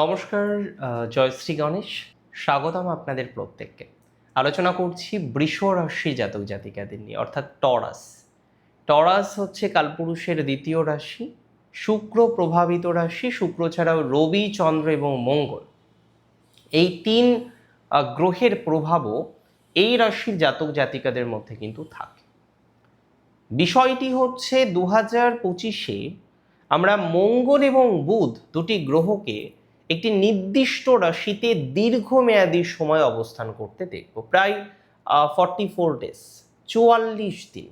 নমস্কার জয়শ্রী গণেশ। স্বাগতম আপনাদের প্রত্যেককে। আলোচনা করছি বৃষ রাশি জাতক জাতিকাদের নিয়ে, অর্থাৎ টরাস। টরাস হচ্ছে কালপুরুষের দ্বিতীয় রাশি, শুক্র প্রভাবিত রাশি, শুক্র ছাড়াও রবি, চন্দ্র এবং মঙ্গল। এই তিন গ্রহের প্রভাবও এই রাশির জাতক জাতিকাদের মধ্যে কিন্তু থাকে। বিষয়টি হচ্ছে দু হাজার পঁচিশে আমরা মঙ্গল এবং বুধ দুটি গ্রহকে একটি নির্দিষ্ট রাশিতে দীর্ঘমেয়াদী সময় অবস্থান করতে দেখব। প্রায় ফর্টি ফোর ডেজ চুয়াল্লিশ দিন।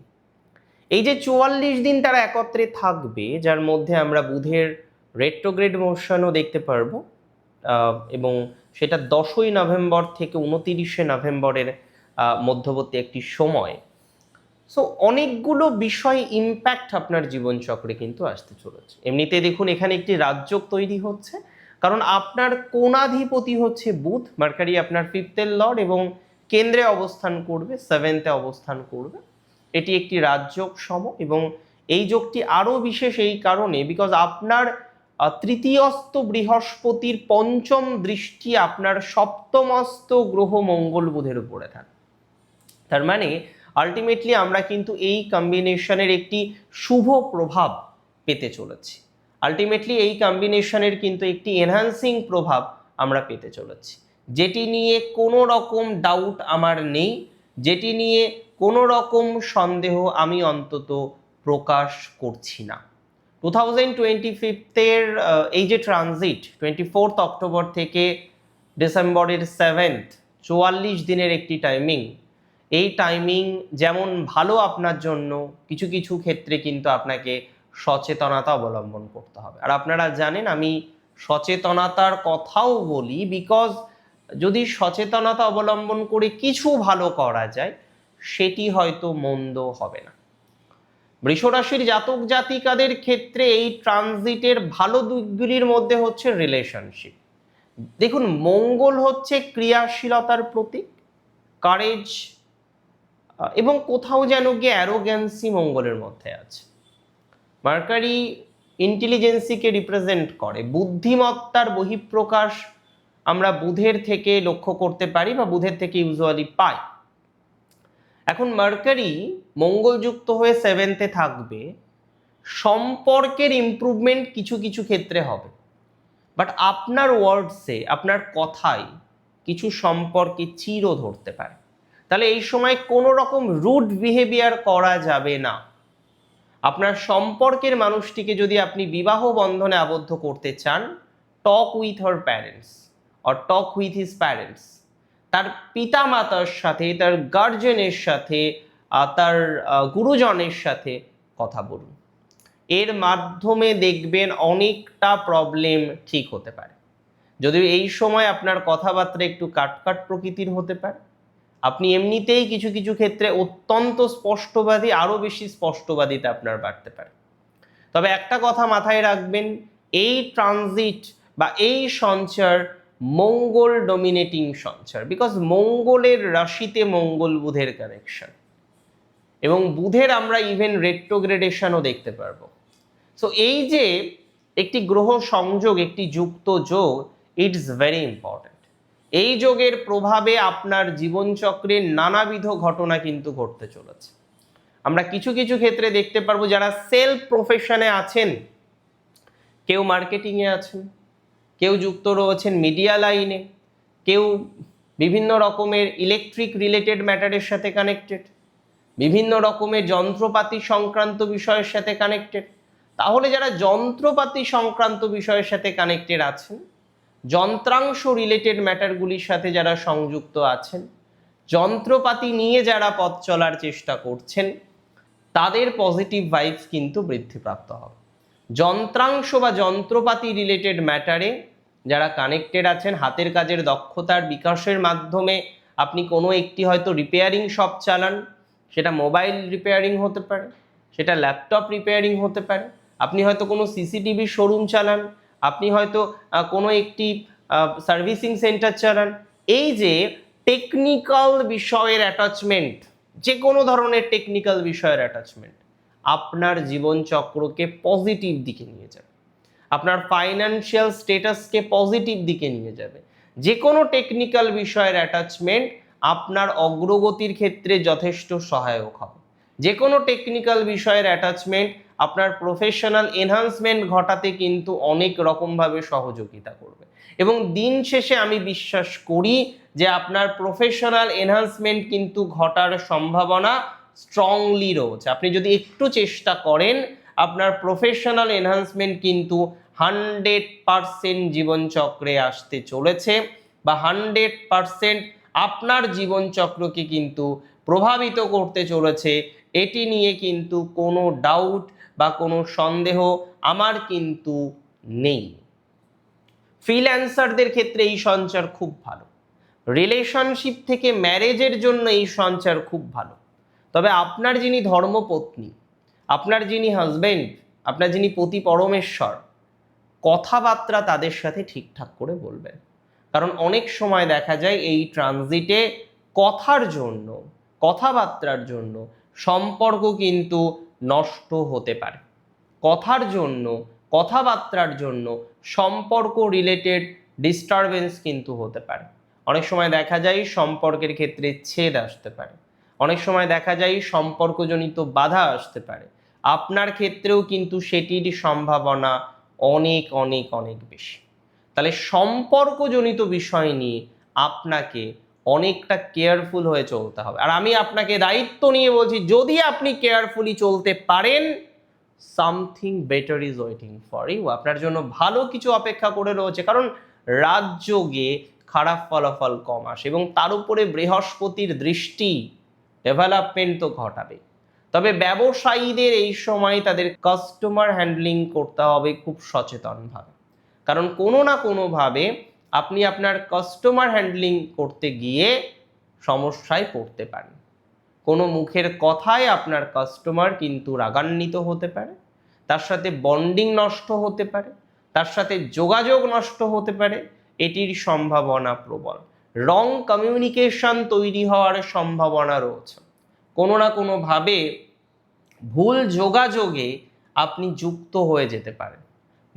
এই যে চুয়াল্লিশ দিন তারা একত্রে থাকবে, যার মধ্যে আমরা বুধের রেট্রোগ্রেড মোশনও দেখতে পারব এবং সেটা দশই নভেম্বর থেকে উনতিরিশে নভেম্বরের মধ্যবর্তী একটি সময়। সো অনেকগুলো বিষয় ইম্প্যাক্ট আপনার জীবনচক্রে কিন্তু আসতে চলেছে। এমনিতে দেখুন, এখানে একটি রাজযোগ তৈরি হচ্ছে। কারণ আপনার কোণাধিপতি হচ্ছে বুধ, মার্কারি আপনার ফিফথের লর্ড এবং কেন্দ্রে অবস্থান করবে সেভেন্থে অবস্থান করবে। এটি একটি রাজযোগ সম এবং এই যোগটি আরও বিশেষ এই কারণে বিকজ আপনার তৃতীয়স্ত বৃহস্পতির পঞ্চম দৃষ্টি আপনার সপ্তমস্ত গ্রহ মঙ্গল বুধের উপরে থাকে। তার মানে আলটিমেটলি আমরা কিন্তু এই কম্বিনেশনের একটি শুভ প্রভাব পেতে চলেছি। আলটিমেটলি এই কম্বিনেশনের কিন্তু একটি এনহান্সিং প্রভাব আমরা পেতে চলেছি। যেটি নিয়ে কোনো রকম ডাউট আমার নেই, যেটি নিয়ে কোনো রকম সন্দেহ আমি অন্তত প্রকাশ করছি না। টু থাউজেন্ড টোয়েন্টি ফিফথের এই যে ট্রানজিট টোয়েন্টি ফোর্থ অক্টোবর থেকে ডিসেম্বরের সেভেন্থ চুয়াল্লিশ দিনের একটি টাইমিং এই টাইমিং যেমন ভালো আপনার জন্য, কিছু কিছু ক্ষেত্রে কিন্তু আপনাকে সচেতনতা অবলম্বন করতে হবে। আর আপনারা জানেন, আমি সচেতনতার কথাও বলি বিকজ যদি সচেতনতা অবলম্বন করে কিছু ভালো করা যায়, সেটি হয়তো মন্দ হবে না। বৃষরাশির জাতক জাতিকাদের ক্ষেত্রে এই ট্রানজিটের ভালো দিকগুলির মধ্যে হচ্ছে রিলেশনশিপ দেখুন, মঙ্গল হচ্ছে ক্রিয়াশীলতার প্রতীক কারেজ এবং কোথাও যেন গিয়ে অ্যারোগ্যান্সি মঙ্গলের মধ্যে আছে। মার্কারি ইন্টেলিজেন্সিকে রিপ্রেজেন্ট করে। বুদ্ধিমত্তার বহিঃপ্রকাশ আমরা বুধের থেকে লক্ষ্য করতে পারি বা বুধের থেকে ইউজুয়ালি পাই। এখন মার্কারি মঙ্গলযুক্ত হয়ে সেভেন্থে থাকবে। সম্পর্কের ইমপ্রুভমেন্ট কিছু কিছু ক্ষেত্রে হবে। বাট আপনার ওয়ার্ডসে আপনার কথায় কিছু সম্পর্কে চিরও ধরতে পারে। তাহলে এই সময় কোনো রকম রুড বিহেভিয়ার করা যাবে না। আপনার সম্পর্কের মানুষটিকে যদি আপনি বিবাহ বন্ধনে আবদ্ধ করতে চান talk with her parents or talk with his parents তার পিতা মাতার সাথে, তার গার্জেনের সাথে তার গুরুজনের সাথে কথা বলুন। এর মাধ্যমে দেখবেন অনেকটা প্রবলেম ঠিক হতে পারে। যদিও এই সময় আপনার কথাবার্তা একটু কাটকাট প্রকৃতির হতে পারে। আপনি এমনিতেই কিছু কিছু ক্ষেত্রে অত্যন্ত স্পষ্টবাদী আরও বেশি স্পষ্টবাদিতে আপনার বাড়তে পারে। তবে একটা কথা মাথায় রাখবেন, এই ট্রানজিট বা এই সঞ্চার মঙ্গল ডমিনেটিং সঞ্চার বিকজ মঙ্গলের রাশিতে মঙ্গল বুধের কানেকশন এবং বুধের আমরা ইভেন রেট্রোগ্রেডেশনও দেখতে পারব। সো এই যে একটি গ্রহ সংযোগ, একটি যুক্ত যোগ ইটস ভেরি ইম্পর্ট্যান্ট এই যোগের প্রভাবে আপনার জীবনচক্রের নানাবিধ ঘটনা কিন্তু ঘটতে চলেছে। আমরা কিছু কিছু ক্ষেত্রে দেখতে পারব যারা সেলফ প্রফেশনে আছেন, কেউ মার্কেটিংয়ে আছেন, কেউ যুক্ত রয়েছেন মিডিয়া লাইনে কেউ বিভিন্ন রকমের ইলেকট্রিক রিলেটেড ম্যাটারের সাথে কানেক্টেড বিভিন্ন রকমের যন্ত্রপাতি সংক্রান্ত বিষয়ের সাথে কানেক্টেড তাহলে যারা যন্ত্রপাতি সংক্রান্ত বিষয়ের সাথে কানেক্টেড আছেন যন্ত্রাংশ রিলেটেড ম্যাটারগুলির সাথে যারা সংযুক্ত আছেন, যন্ত্রপাতি নিয়ে যারা পথ চলার চেষ্টা করছেন, তাদের পজিটিভ ভাইবস কিন্তু বৃদ্ধিপ্রাপ্ত হবে। যন্ত্রাংশ বা যন্ত্রপাতি রিলেটেড ম্যাটারে যারা কানেক্টেড আছেন, হাতের কাজের দক্ষতার বিকাশের মাধ্যমে আপনি কোনো একটি হয়তো রিপেয়ারিং শপ চালান, সেটা মোবাইল রিপেয়ারিং হতে পারে, সেটা ল্যাপটপ রিপেয়ারিং হতে পারে, আপনি হয়তো কোনো সিসিটিভি শোরুম চালান আপনি হয়তো কোনো একটি সার্ভিসিং সেন্টার চালান। এই যে টেকনিক্যাল বিষয়ের অ্যাটাচমেন্ট যে কোনো ধরনের টেকনিক্যাল বিষয়ের অ্যাটাচমেন্ট আপনার জীবনচক্রকে পজিটিভ দিকে নিয়ে যাবে। আপনার ফাইন্যান্সিয়াল স্টেটাসকে পজিটিভ দিকে নিয়ে যাবে। যে কোনো টেকনিক্যাল বিষয়ের অ্যাটাচমেন্ট আপনার অগ্রগতির ক্ষেত্রে যথেষ্ট সহায়ক হবে। যে কোনো টেকনিক্যাল বিষয়ের অ্যাটাচমেন্ট আপনার প্রফেশনাল এনহান্সমেন্ট ঘটাতে কিন্তু অনেক রকমভাবে সহযোগিতা করবে। এবং দিন শেষে আমি বিশ্বাস করি যে আপনার প্রফেশনাল এনহান্সমেন্ট কিন্তু ঘটার সম্ভাবনা স্ট্রংলি রয়েছে। আপনি যদি একটু চেষ্টা করেন, আপনার প্রফেশনাল এনহান্সমেন্ট কিন্তু হান্ড্রেড পারসেন্ট জীবনচক্রে আসতে চলেছে বা হান্ড্রেড পারসেন্ট আপনার জীবনচক্রকে কিন্তু প্রভাবিত করতে চলেছে এটি নিয়ে কিন্তু কোনো ডাউট বা কোনো সন্দেহ আমার কিন্তু নেই। ফ্রিল্যান্সারদের ক্ষেত্রে এই সঞ্চার খুব ভালো। রিলেশনশিপ থেকে ম্যারেজের জন্য এই সঞ্চার খুব ভালো। তবে আপনার যিনি ধর্মপত্নী, আপনার যিনি হাজবেন্ড আপনার যিনি পতি পরমেশ্বর, কথাবার্তা তাদের সাথে ঠিকঠাক করে বলবেন। কারণ অনেক সময় দেখা যায় এই ট্রানজিটে কথার জন্য, কথাবার্তার জন্য সম্পর্ক কিন্তু নষ্ট হতে পারে। কথার জন্য, কথাবার্তার জন্য সম্পর্ক রিলেটেড ডিস্টারবেন্স কিন্তু হতে পারে। অনেক সময় দেখা যায় সম্পর্কের ক্ষেত্রে ছেদ আসতে পারে। অনেক সময় দেখা যায় সম্পর্কজনিত বাধা আসতে পারে। আপনার ক্ষেত্রেও কিন্তু সেটির সম্ভাবনা অনেক অনেক অনেক বেশি। তাহলে সম্পর্কজনিত বিষয় নিয়ে আপনাকে অনেকটা কেয়ারফুল হয়ে চলতে হবে। আর আমি আপনাকে দায়িত্ব নিয়ে বলছি, যদি আপনি কেয়ারফুলি চলতে পারেন something better is waiting for you আপনার জন্য ভালো কিছু অপেক্ষা করে রয়েছে, কারণ রাজযোগে খারাপ ফলাফল কম আসে এবং তার উপরে বৃহস্পতির দৃষ্টি ডেভেলপমেন্ট তো ঘটাবে। তবে ব্যবসায়ীদের এই সময় তাদের কাস্টমার হ্যান্ডলিং করতে হবে খুব সচেতনভাবে। কারণ কোনো না কোনোভাবে আপনি আপনার কাস্টমার হ্যান্ডলিং করতে গিয়ে সমস্যায় পড়তে পারেন। কোনো মুখের কথায় আপনার কাস্টমার কিন্তু রাগান্বিত হতে পারে, তার সাথে বন্ডিং নষ্ট হতে পারে, তার সাথে যোগাযোগ নষ্ট হতে পারে, এটির সম্ভাবনা প্রবল। রং কমিউনিকেশন তৈরি হওয়ার সম্ভাবনা রয়েছে। কোনো না কোনোভাবে ভুল যোগাযোগে আপনি যুক্ত হয়ে যেতে পারেন।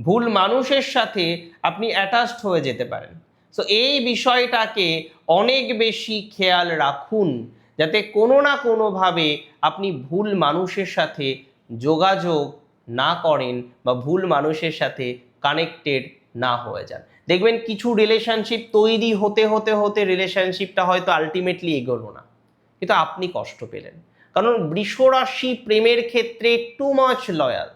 ভুল মানুষের সাথে আপনি অ্যাটাচড হয়ে যেতে পারেন। সো এই বিষয়টাকে অনেক বেশি খেয়াল রাখুন, যাতে কোনো না কোনোভাবে আপনি ভুল মানুষের সাথে যোগাযোগ না করেন বা ভুল মানুষের সাথে কানেক্টেড না হয়ে যান। দেখবেন কিছু রিলেশনশিপ তৈরি হতে হতে হতে রিলেশনশিপটা হয়তো আলটিমেটলি এগোলো না। কিন্তু আপনি কষ্ট পেলেন। কারণ বৃষরাশি প্রেমের ক্ষেত্রে টু মাচ লয়াল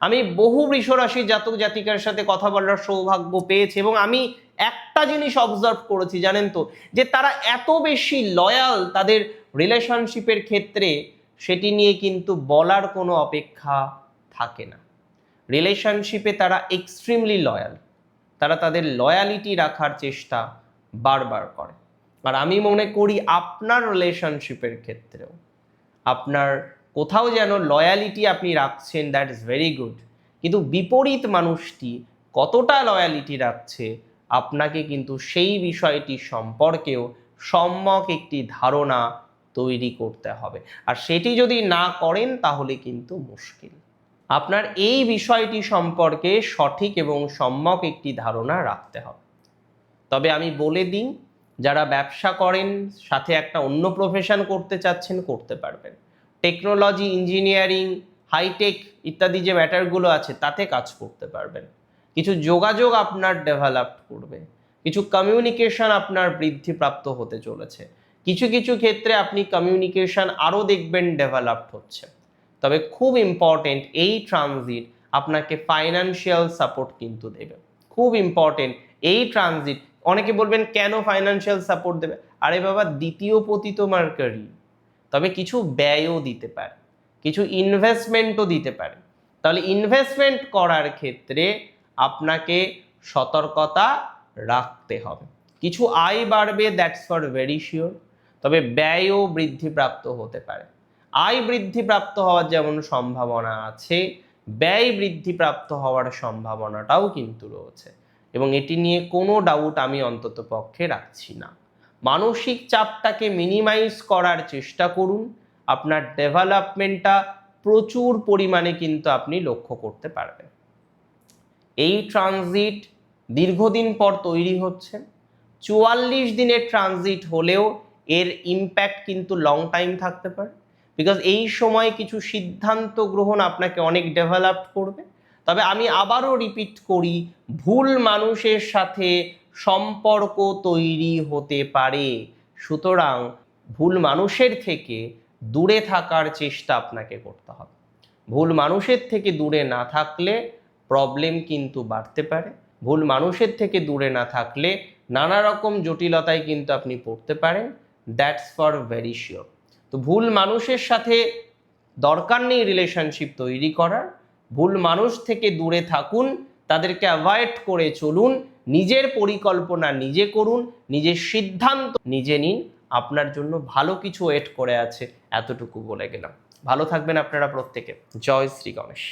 আমি বহু বৃষরাশি জাতক জাতিকার সাথে কথা বলার সৌভাগ্য পেয়েছি এবং আমি একটা জিনিস অবজার্ভ করেছি, জানেন তো? যে তারা এত বেশি লয়াল তাদের রিলেশনশিপের ক্ষেত্রে, সেটি নিয়ে কিন্তু বলার কোনো অপেক্ষা থাকে না। রিলেশনশিপে তারা এক্সট্রিমলি লয়াল তারা তাদের লয়ালিটি রাখার চেষ্টা বারবার করে। আর আমি মনে করি আপনার রিলেশনশিপের ক্ষেত্রেও, আপনার কোথাও যেন লয়ালিটি আপনি রাখছেন দ্যাট ইজ ভেরি গুড কিন্তু বিপরীত মানুষটি কতটা লয়ালিটি রাখছে, আপনাকে কিন্তু সেই বিষয়টি সম্পর্কেও সম্যক একটি ধারণা তৈরি করতে হবে। আর সেটি যদি না করেন, তাহলে কিন্তু মুশকিল। আপনার এই বিষয়টি সম্পর্কে সঠিক এবং সম্যক একটি ধারণা রাখতে হবে। তবে আমি বলে দিই, যারা ব্যবসা করেন, সাথে একটা অন্য প্রফেশন করতে চাচ্ছেন, করতে পারবেন। টেকনোলজি ইঞ্জিনিয়ারিং হাইটেক ইত্যাদি যে ম্যাটারগুলো আছে, তাতে কাজ করতে পারবেন। কিছু যোগাযোগ আপনার ডেভেলপ করবে। কিছু কমিউনিকেশন আপনার বৃদ্ধিপ্রাপ্ত হতে চলেছে। কিছু কিছু ক্ষেত্রে আপনি কমিউনিকেশন আরও দেখবেন ডেভেলপড হচ্ছে। তবে খুব ইম্পর্টেন্ট এই ট্রানজিট আপনাকে ফাইনান্সিয়াল সাপোর্ট কিন্তু দেবে। খুব ইম্পর্টেন্ট এই ট্রানজিট অনেকে বলবেন, কেন ফাইনান্সিয়াল সাপোর্ট দেবে? আরে বাবা, দ্বিতীয় পতিত মার্কারি তবে কিছু ব্যয়ও দিতে পারে, কিছু ইনভেস্টমেন্টও দিতে পারে। তাহলে ইনভেস্টমেন্ট করার ক্ষেত্রে আপনাকে সতর্কতা রাখতে হবে। কিছু আয় বাড়বে দ্যাটস ফর ভেরি শিওর তবে ব্যয়ও বৃদ্ধিপ্রাপ্ত হতে পারে। আয় বৃদ্ধিপ্রাপ্ত হওয়ার যেমন সম্ভাবনা আছে, ব্যয় বৃদ্ধিপ্রাপ্ত হওয়ার সম্ভাবনাটাও কিন্তু রয়েছে। এবং এটি নিয়ে কোনো ডাউট আমি অন্তত পক্ষে রাখছি না। মানসিক চাপটাকে মিনিমাইজ করার চেষ্টা করুন। আপনার ডেভেলপমেন্টটা প্রচুর পরিমাণে কিন্তু আপনি লক্ষ্য করতে পারবেন। এই ট্রানজিট দীর্ঘদিন পর তৈরি হচ্ছে। চুয়াল্লিশ দিনের ট্রানজিট হলেও এর ইম্প্যাক্ট কিন্তু লং টাইম থাকতে পারে। বিকজ এই সময় কিছু সিদ্ধান্ত গ্রহণ আপনাকে অনেক ডেভেলপ করবে। তবে আমি আবারও রিপিট করি, ভুল মানুষের সাথে সম্পর্ক তৈরি হতে পারে। সুতরাং ভুল মানুষের থেকে দূরে থাকার চেষ্টা আপনাকে করতে হবে। ভুল মানুষের থেকে দূরে না থাকলে প্রবলেম কিন্তু বাড়তে পারে। ভুল মানুষের থেকে দূরে না থাকলে নানা রকম জটিলতায় কিন্তু আপনি পড়তে পারেন। দ্যাটস ফর ভেরি শিওর তো ভুল মানুষের সাথে দরকার নেই রিলেশনশিপ তৈরি করার। ভুল মানুষ থেকে দূরে থাকুন, তাদেরকে অ্যাভয়েড করে চলুন। নিজের পরিকল্পনা নিজে করুন, নিজের সিদ্ধান্ত নিজে নিন, আপনার জন্য ভালো কিছু ওয়েট করে আছে, এতটুকু বলে গেলাম। ভালো থাকবেন আপনারা প্রত্যেকে। জয় শ্রী গণেশ।